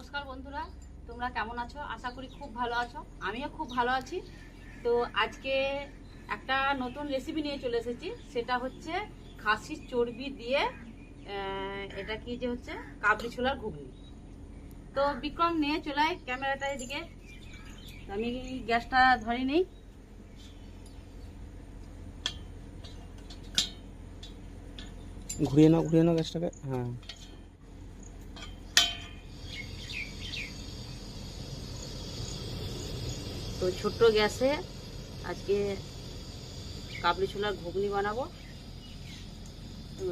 নমস্কার বন্ধুরা, তোমরা কেমন আছো? আশা করি খুব ভালো আছো। আমিও খুব ভালো আছি। তো আজকে একটা নতুন রেসিপি নিয়ে চলে এসেছি। সেটা হচ্ছে খাসির চর্বি দিয়ে এটা কি যে হচ্ছে? কাবলি ছোলার ঘুগনি। তো বিক্রম, নিয়ে চলে আয় ক্যামেরাটা এদিকে। আমি গ্যাসটা ধরে নেই। ঘুরিয়ে নাও ঘুরিয়ে নাও গ্যাসটাকে। হ্যাঁ। তো ছোট্ট গ্যাসে আজকে কাবলি ছোলার ঘুগনি বানাবো।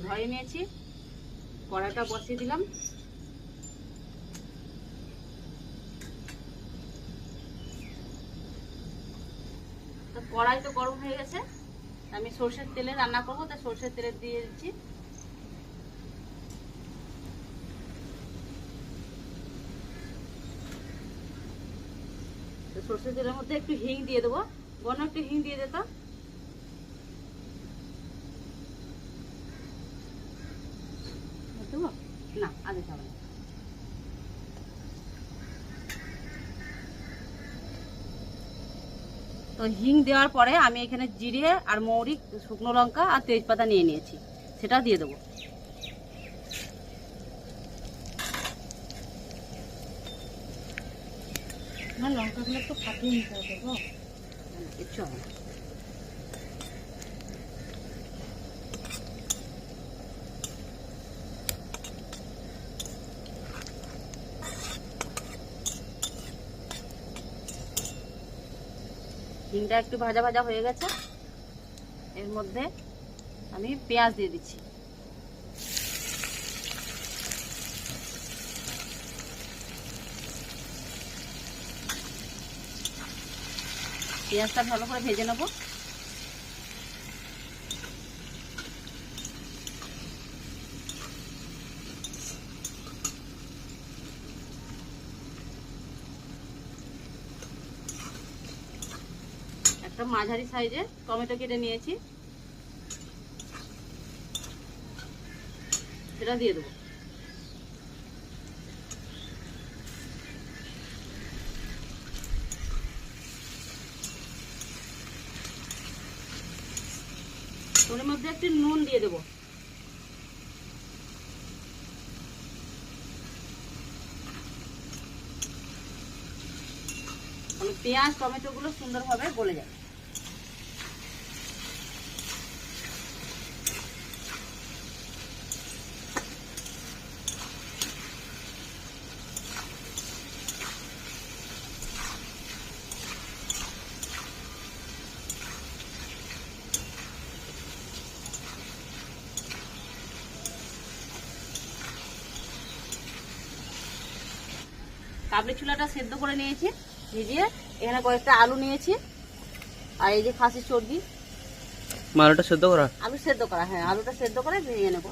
ধরে নিয়েছি, কড়াইটা বসিয়ে দিলাম। তো কড়াই তো গরম হয়ে গেছে, আমি সর্ষের তেলে রান্না করব তাই সর্ষের তেলে দিয়ে দিচ্ছি। সর্ষের তেলের মধ্যে একটু হিং দিয়ে দেবো। বন্য একটু হিং দিয়ে দিতাম না। তো হিং দেওয়ার পরে আমি এখানে জিরে আর মৌরি, শুকনো লঙ্কা আর তেজপাতা নিয়ে নিয়েছি। সেটা দিয়ে দেবো। না লঙ্কাগুলো একটু ফাটিয়ে নিতে হবে। হিংটা একটু ভাজা ভাজা হয়ে গেছে। এর মধ্যে আমি পেঁয়াজ দিয়ে দিচ্ছি। পেঁয়াজটা ভালো করে ভেজে নেব। একটা মাঝারি সাইজে টমেটো কেটে নিয়েছি। সেটা দিয়ে দেবো। ওর মধ্যে একটু নুন দিয়ে দেবো। পেঁয়াজ টমেটো গুলো সুন্দরভাবে গলে যাবে। কাবলি চুলাটা সেদ্ধ করে নিয়েছি ভিজিয়ে এখানে কয়েকটা আলু নিয়েছি আর এই যে খাসির চর্বি। মালটা সেদ্ধ করা? আলু সেদ্ধ করা হ্যাঁ আলুটা সেদ্ধ করে ভেঙে নেব।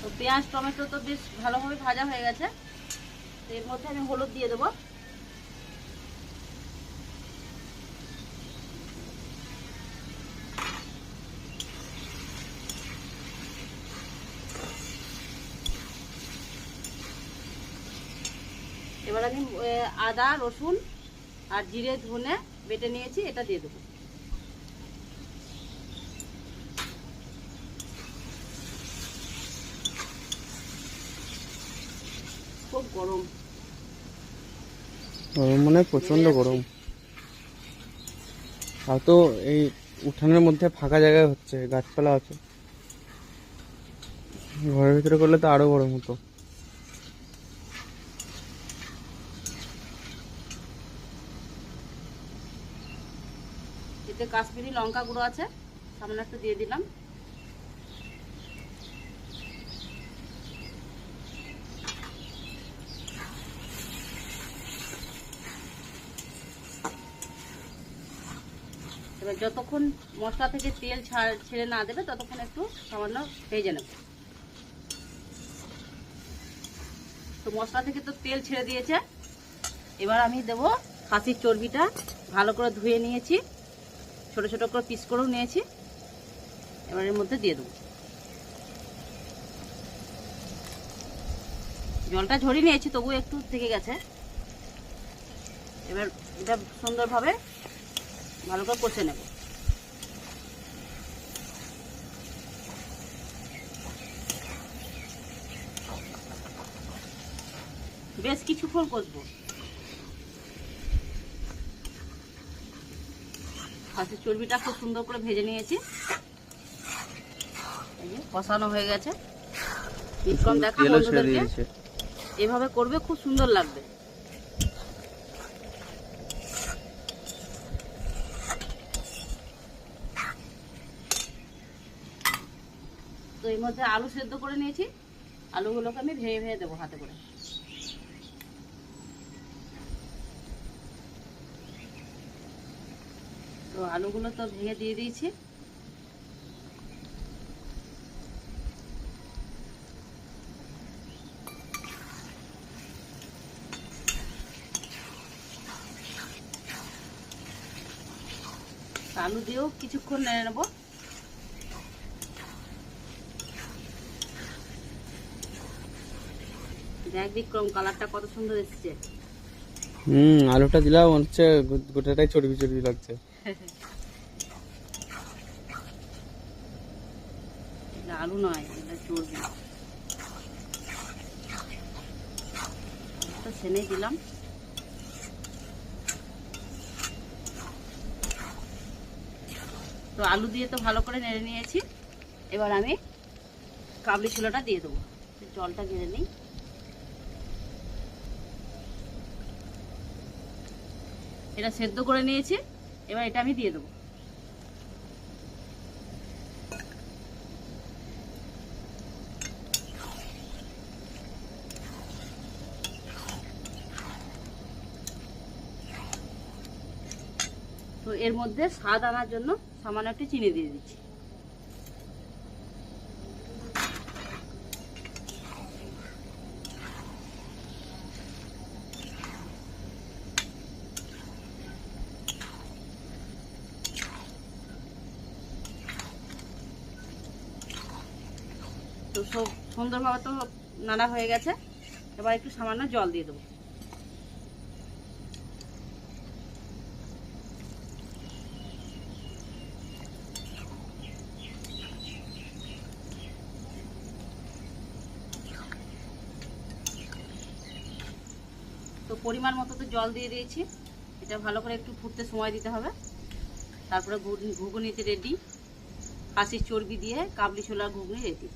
তো পেঁয়াজ টমেটো তো বেশ ভালোভাবে ভাজা হয়ে গেছে। এর মধ্যে আমি হলুদ দিয়ে দেবো এবার আমি আদা রসুন আর জিরে ধনে বেটে নিয়েছি এটা দিয়ে দেবো। খুব গরম। গরম মানে প্রচণ্ড গরম। আর তো এই উঠানের মধ্যে ফাঁকা জায়গায় হচ্ছে গাছপালা আছে। ঘরের ভিতরে করলে তো আরও গরম হতো। এতে কাশ্মীরি লঙ্কা গুঁড়ো আছে। সামনে একটু দিয়ে দিলাম। এবার যতক্ষণ মশলা থেকে তেল ছাড়- না দেবে, ততক্ষণ একটু সামান্য ভেজে নেব। তো মশলা থেকে তো তেল ছেড়ে দিয়েছে। এবার আমি দেব খাসির চর্বিটা ভালো করে ধুয়ে নিয়েছি। ছোট ছোট করে পিস করেও নিয়েছি। এবার এর মধ্যে দিয়ে দেবো। জলটা ঝরিয়ে নিয়েছি, তবু একটু থেকে গেছে। এবার এটা সুন্দরভাবে ভালো করে কষে নেব। বেশ কিছুক্ষণ কষবো। খাসির চর্বিটা খুব সুন্দর করে ভেজে নিয়েছি। কষানো হয়ে গেছে। বিক্রম দেখা বন্ধুদেরকে এভাবে করবে খুব সুন্দর লাগবে। তো এর মধ্যে আলু সেদ্ধ করে নিয়েছি। আলুগুলোকে আমি ভেঙে ভেঙে দেবো হাতে করে। তো আলুগুলো তো ভেঙে দিয়ে দিয়েছি। আলু দিয়েও কিছুক্ষণ নেড়ে নেব। দেখ কালারটা কত সুন্দর এসেছে। হুম, আলুটা দিলাম হচ্ছে গোটাটাই চর্বি চর্বি লাগছে। আলু নয় চর্বি। সেনে দিলাম। তো আলু দিয়ে তো ভালো করে নেড়ে নিয়েছি। এবার আমি কাবলি ছোলাটা দিয়ে দেবো। জলটা গেড়ে নিই। এটা সেদ্ধ করে নিয়েছি। এবার এটা আমি দিয়ে দেবো। তো এর মধ্যে স্বাদ আনার জন্য সামান্য একটু চিনি দিয়ে দিচ্ছি। তো সুন্দরভাবে তো নাড়া হয়ে গেছে। এবার একটু সামান্য জল দিয়ে দেবো। তো পরিমাণ মতো তো জল দিয়ে দিয়েছি। এটা ভালো করে একটু ফুটতে সময় দিতে হবে। তারপরে ঘুগনি- ঘুগনিতে রেডি খাসির চর্বি দিয়ে, কাবলি ছোলার ঘুগনি রেডি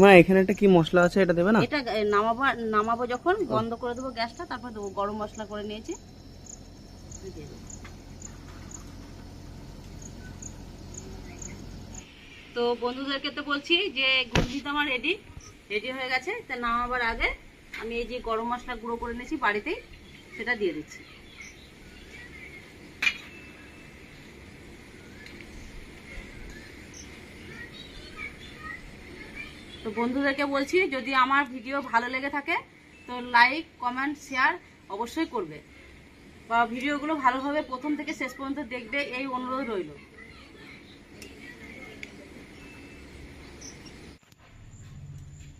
মা, এখানে একটা কি মশলা আছে এটা দেবে না? এটা নামাবো নামাবো যখন, বন্ধ করে গ্যাসটা, তারপর গরম মশলা করে নিয়েছি। তো বন্ধুদেরকে তো বলছি যে ঘুগনি তো আমার রেডি রেডি হয়ে গেছে। তা নামাবার আগে আমি এই যে গরম মশলা গুঁড়ো করে নিয়েছি বাড়িতেই, সেটা দিয়ে দিচ্ছি। তো বন্ধুদেরকে বলছি, যদি আমার ভিডিও ভালো লেগে থাকে, তো লাইক কমেন্ট শেয়ার অবশ্যই করবে। বা ভিডিওগুলো ভালোভাবে প্রথম থেকে শেষ পর্যন্ত দেখবে, এই অনুরোধ রইল।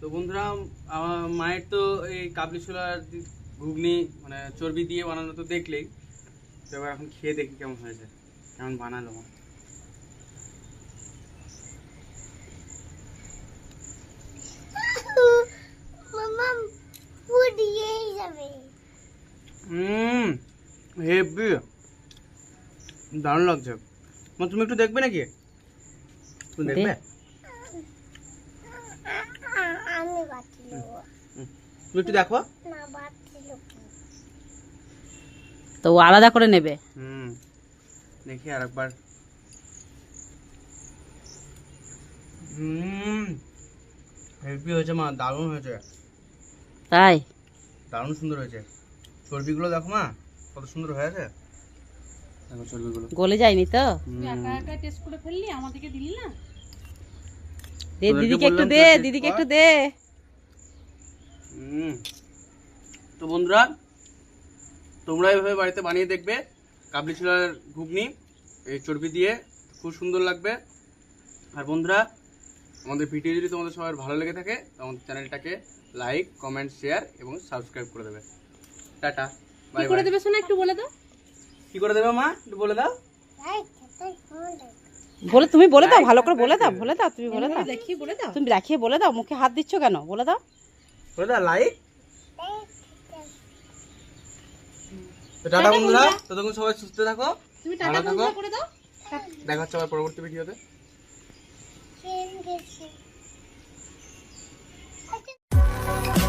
তো বন্ধুরা, আমার মায়ের তো এই কাবলি ছোলার ঘুগনি মানে চর্বি দিয়ে বানানো তো দেখলেই। তো এবার এখন খেয়ে দেখি কেমন হয়েছে, কেমন বানালো মা। Hmm heavy. দারুণ লাগছে। তুমি একটু দেখবে নাকি? তুমি দেখবে? তুমি একটু দেখো। না তো আলাদা করে নেবে? হুম দেখি আরেকবার। হুম হেভি হয়েছে মা দারুণ হয়েছে। তাই? দারুণ সুন্দর হয়েছে। চর্বিগুলো দেখো মা কত সুন্দর হয়েছে দেখো চর্বিগুলো। গলে যায়নি তো। একা একা টেস্ট করে ফেললি আমাদেরকে দিলি না? দে দিদিকে একটু দে দিদিকে একটু দে। তো বন্ধুরা তোমরা এভাবে বাড়িতে বানিয়ে দেখবে কাবলি ছোলার ঘুগনি এই চর্বি দিয়ে খুব সুন্দর লাগবে। আর বন্ধুরা আমাদের ভিডিও যদি তোমাদের সবার ভালো লেগে থাকে তো আমাদের চ্যানেলটাকে লাইক কমেন্ট শেয়ার এবং সাবস্ক্রাইব করে দেবে। টাটা। বাই করে দেবে শোনা একটু বলে দাও। কি করে দেবে মা? একটু বলে দাও। বলে তুমি বলে দাও ভালো করে বলে দাও বলে দাও তুমি বলে দাও। দেখিয়ে বলে দাও। তুমি দেখিয়ে বলে দাও মুখে হাত দিচ্ছ কেন? বলে দাও। বলে দাও লাইক টাটা বন্ধুরা ততক্ষণ সবাই সুস্থ থাকো তুমি টাটা বন্ধুরা করে দাও। দেখা হচ্ছে আবার পরবর্তী ভিডিওতে। Thank you.